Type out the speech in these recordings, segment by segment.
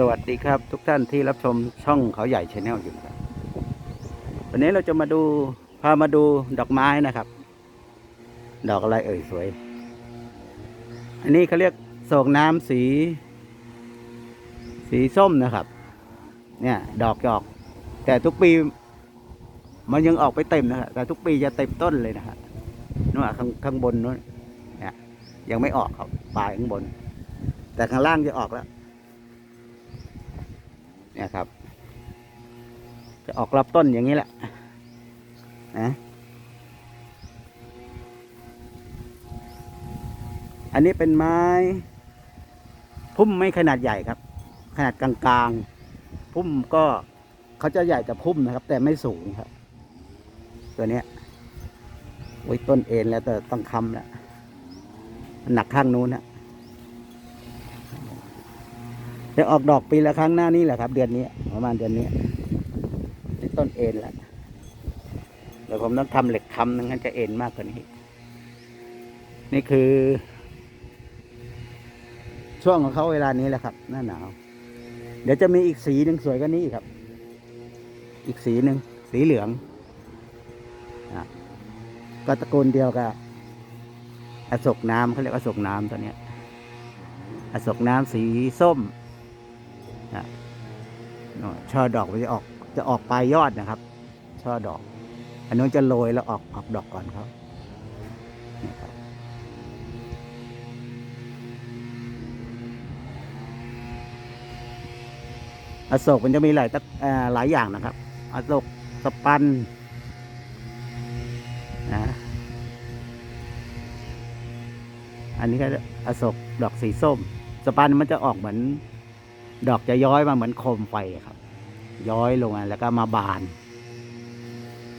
สวัสดีครับทุกท่านที่รับชมช่องเขาใหญ่ชาแนลอยู่ครับ วันนี้เราจะมาดูพามาดูดอกไม้นะครับ ดอกอะไรเอ่ยสวย อันนี้เขาเรียกโศกน้ำสี สีส้มนะครับ เนี่ย ดอกจอก แต่ทุกปี มันยังออกไปเต็มนะครับแต่ทุกปีจะเต็มต้นเลยนะครับนู่นอะข้างข้างบนนู้นเนี่ยยังไม่ออกครับปลายข้างบน แต่ข้างล่างจะออกแล้ว เนี่ยครับ จะออกรับต้นอย่างนี้แหละนะอันนี้เป็นไม้พุ่มไม่ขนาดใหญ่ครับ ขนาดกลางๆ พุ่มก็เขาจะใหญ่แต่พุ่มนะครับ แต่ไม่สูงครับ ตัวเนี้ยโอ้ยต้นเอ็นแล้วแต่ต้องคำแล้วหนักข้างนู้นนะ จะออกดอกปีละครั้งหน้านี้แหละครับ เดือนนี้ประมาณเดือนนี้นี่ต้นเอ็นแล้วเดี๋ยวผมต้องทำเหล็กคำนึงงั้นจะเอ็นมากกว่านี้ นี่คือ ช่วงของเขาเวลานี้แหละครับ หน้าหนาว เดี๋ยวจะมีอีกสีหนึ่งสวยกว่านี้อีกครับ อีกสีหนึ่งสีเหลืองก็ตระกูลเดียวกับอโศกน้ำเขาเรียกอโศกน้ำตัวเนี้ยอโศกน้ำสีส้ม ช่อดอกมันจะออกจะออกปลายยอดนะครับ ช่อดอก อันนู้นจะโรยแล้วออกออกดอกก่อนเขานี่ครับอโศกมันจะมีหลายตะอ่าหลายอย่างนะครับ อโศกสปันนะอันนี้ก็อโศกดอกสีส้ม สปันมันจะออกเหมือน ดอกจะย้อยมาเหมือนโคมไฟครับ ย้อยลงมาแล้วก็มาบาน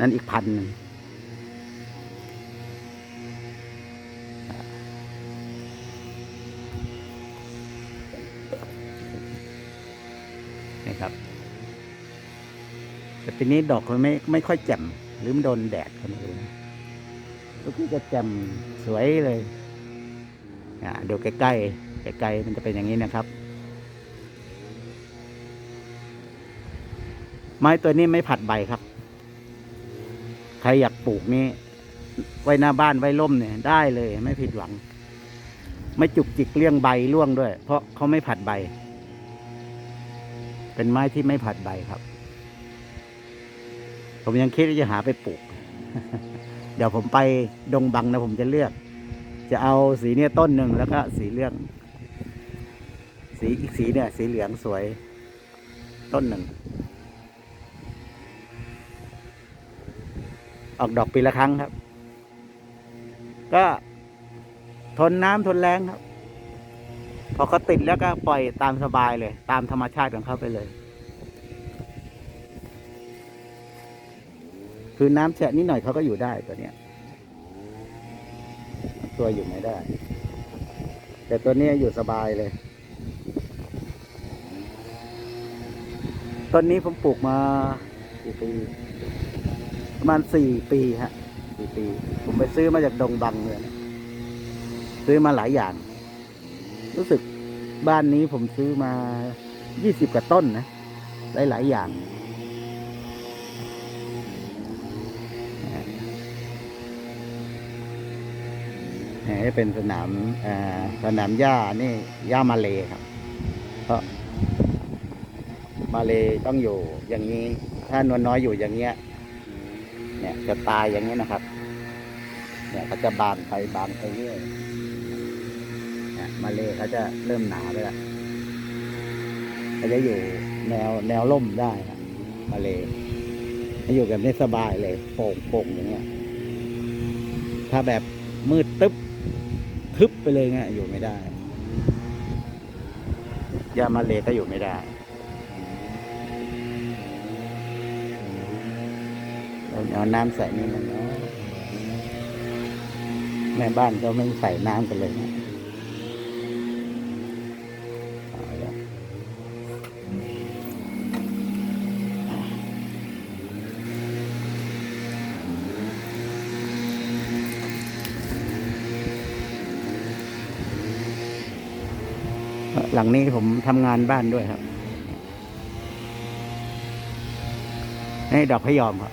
นั่นอีกพันหนึ่งนี่ครับ แต่ปีนี้ดอกมันไม่ไม่ค่อยแจ่มหรือมันโดนแดดก็ไม่รู้นะลูกนี้จะแจ่มสวยเลยอ่าดูใกล้ๆใกล้ๆมันจะเป็นอย่างนี้นะครับ ไม้ตัวนี้ไม่ผัดใบครับ ใครอยากปลูกนี่ไว้หน้าบ้านไว้ร่มเนี่ย ได้เลยไม่ผิดหวัง ไม่จุกจิกเลี้ยงใบร่วงด้วย เพราะเขาไม่ผัดใบ เป็นไม้ที่ไม่ผัดใบครับ ผมยังคิดว่าจะหาไปปลูก เดี๋ยวผมไปดงบังนะผมจะเลือก จะเอาสีเนี่ยต้นหนึ่งแล้วก็สีเลือง สีอีกสีเนี่ย สีเหลืองสวย ต้นหนึ่ง ออกดอกปีละครั้งครับ ก็ทนน้ำทนแรงครับ พอเขาติดแล้วก็ปล่อยตามสบายเลย ตามธรรมชาติของเขาไปเลย คือน้ำแฉะนิดหน่อยเขาก็อยู่ได้ตัวเนี้ย ตัวอยู่ไม่ได้ แต่ตัวเนี้ยอยู่สบายเลยต้นนี้ผมปลูกมากี่ปี ประมาณสี่ปีฮะสี่ปี ผมไปซื้อมาจากดงบังเลยนซื้อมาหลายอย่าง รู้สึกบ้านนี้ผมซื้อมายี่สิบกว่าต้นนะได้หลายอย่างนี่เป็นสนามสนามหญ้านี่หญ้ามาเลครับ เพราะมาเลต้องอยู่อย่างนี้ ถ้านวลน้อยอยู่อย่างเงี้ย เนี่ยจะตายอย่างนี้นะครับ เนี่ยเขาจะบานไปบานไปเรื่อยเนี่ยมาเลเขาจะเริ่มหนาไปล้วเขาจะอยู่แนวแนวร่มได้ครับมาเลเขาอยู่แบบนี้สบายเลยโป่งโป่งอย่างเงี้ย ถ้าแบบมืดตึ๊บทึบไปเลยเงี้ยอยู่ไม่ได้ยามาเลก็อยู่ไม่ได้ เอาน้ำใส่นี่มันแม่บ้านก็ไม่ใส่น้ำกันเลยนะหลังนี้ผมทำงานบ้านด้วยครับ นี่ดอกพยอมครับ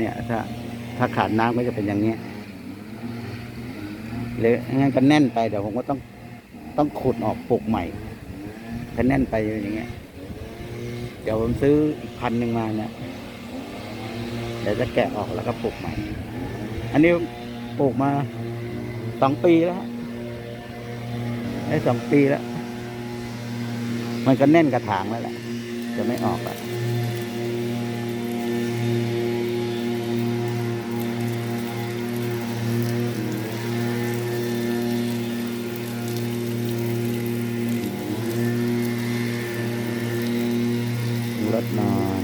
เนี่ยถ้าถ้าขาดน้ำก็จะเป็นอย่างเนี้หรืองั้นก็แน่นไปเดี๋ยวผมก็ต้องต้องขุดออกปลูกใหม่ถ้าแน่นไปอย่างเงี้ย เดี๋ยวผมซื้ออีกพันหนึ่งมาเนี่ยเดี๋ยวจะแกะออกแล้วก็ปลูกใหม่ อันนี้ปลูกมาสองปีแล้วได้สองปีแล้ว มันก็แน่นกระถางแล้วแหละ จะไม่ออกแล้ รถนอน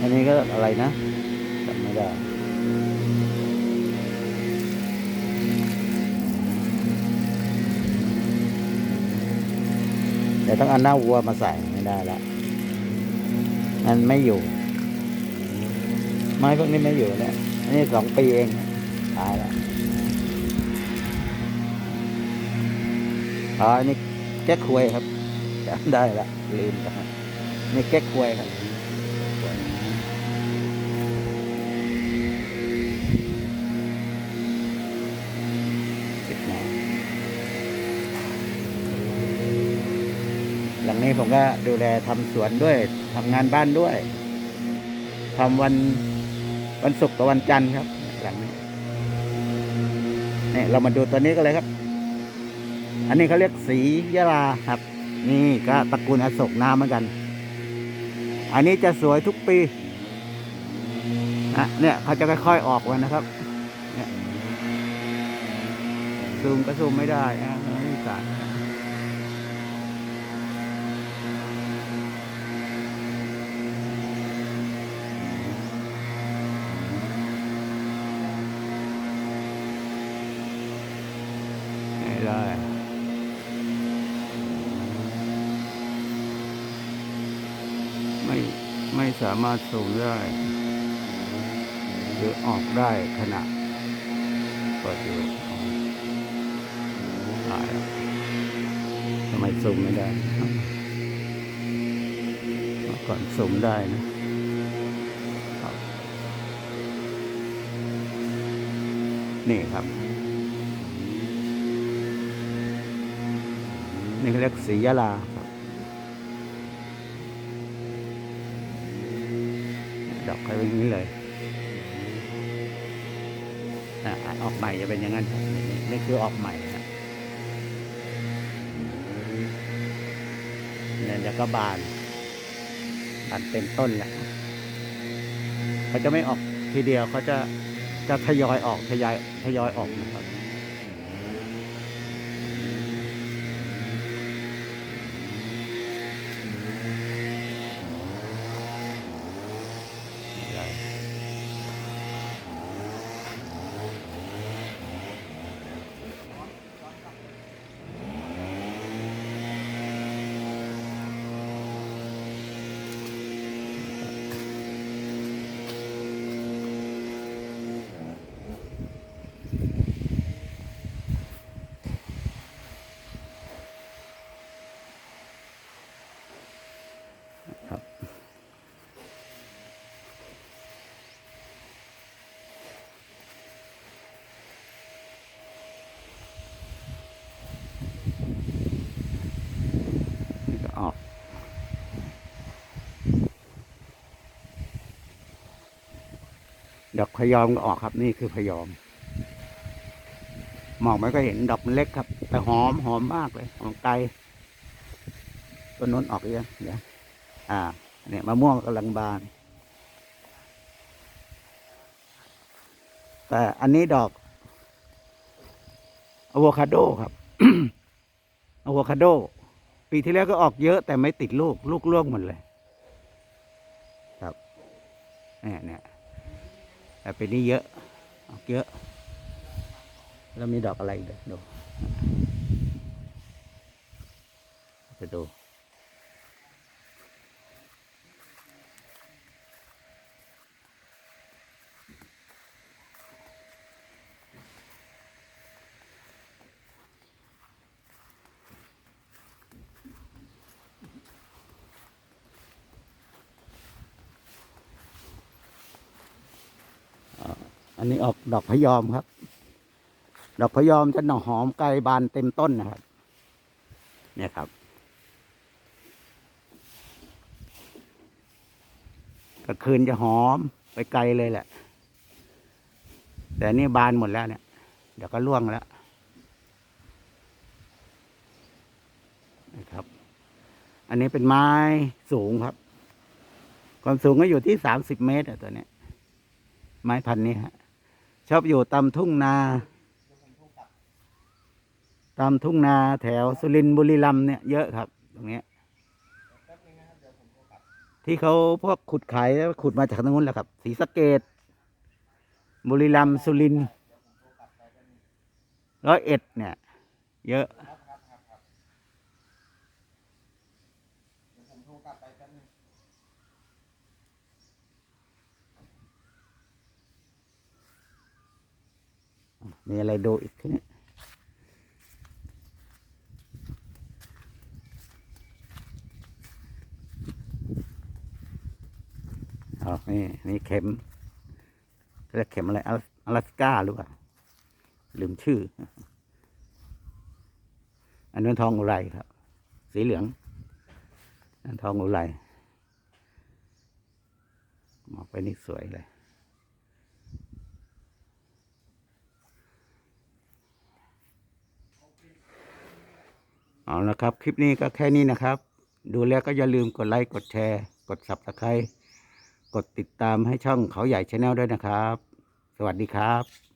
อันนี้ก็อะไรนะจำไม่ได้เดี๋ยวต้องเอาหน้าวัวมาใส่ไม่ได้ละมันไม่อยู่ ไม้พวกนี้ไม่อยู่เนี่ยอันนี้สองปีเองตายแล้วอ๋ออันนี้แก๊กควยครับจำได้ละลืมไปนี่แก๊กควยครับหลังนี้ผมก็ดูแลทำสวนด้วยทำงานบ้านด้วยทำวัน วันศุกร์กับวันจันทร์ครับ หลังนี้นี่เรามาดูตัวนี้กันเลยครับ อันนี้เขาเรียกสียะลาครับ นี่ก็ตระกูลอโศกน้ำเหมือนกัน อันนี้จะสวยทุกปีนะเนี่ยเขาจะค่อยๆออกมานนะครับ เนี่ยซูมก็ซูมไม่ได้อะนี่สา ไม่ได้ ไม่ไม่สามารถสูงได้หรือออกได้ขณะเปิดอยู่ตายทำไมสูงไม่ได้มก่อนสูงได้นะนี่ครับ นี่เรียกสียะลาครับดอกเขาเป็นอย่างนี้เลยออกใหม่จะเป็นอย่างนั้นนี่คือออกใหม่ครับเนี่ยเดี๋ยวก็บานบานเต็มต้นแหละเขาจะไม่ออกทีเดียวเขาจะจะทยอยออกทยอยทยอยออกนะครับ นี่ก็ออก ดอกพยอมก็ออกครับ นี่คือพยอมมองไม่ก็เห็นดอกมันเล็กครับ แต่หอมหอมมากเลยหอมไกลต้นนู้นออกเยังเดี๋ยวอ่า เนี่ยมะม่วงกำลังบาน แต่อันนี้ดอกอะโวคาโดครับอะโวคาโด ปีที่แล้วก็ออกเยอะ แต่ไม่ติดลูก ลูกร่วงหมดเลย ครับเนี่ยเนี่ย แต่ปีนี้เยอะออกเยอะ แล้วมีดอกอะไรอีกดูไปดู นนี้ออกดอกพยอมครับ ดอกพยอมจะหน่อหอมไกลบานเต็มต้นนะครับ เนี่ยครับ กลางคืนจะหอมไปไกลเลยแหละ แต่นี่บานหมดแล้วเนี่ย เดี๋ยวก็ร่วงแล้วนะครับ อันนี้เป็นไม้สูงครับ ความสูงก็อยู่ที่สามสิบเมตรอะตัวเนี้ยไม้พันธุ์นี้ฮะ ชอบอยู่ตามทุ่งนาตามทุ่งนาแถวสุรินทร์บุรีรัมย์เนี่ยเยอะครับ ตรงเนี้ยที่เขาพวกขุดขายแล้วขุดมาจากทางนู้นแหละครับศรีสะเกดบุรีรัมย์สุรินทร์ร้อยเอ็ดเนี่ย เยอะ มีอะไรดูอีกทีนี้อ๋อนี่นี่เข็มเรียกเข็มอะไรอลอลาสก้าหรือเปล่าลืมชื่อ อันนั้นทองอุไรครับ สีเหลืองอันทองอุไรมองไปนี่สวยเลย เอาละครับ คลิปนี้ก็แค่นี้นะครับ ดูแล้วก็อย่าลืมกดไลค์ กดแชร์ กด subscribe กดติดตามให้ช่องเขาใหญ่ชาแนลด้วยนะครับ สวัสดีครับ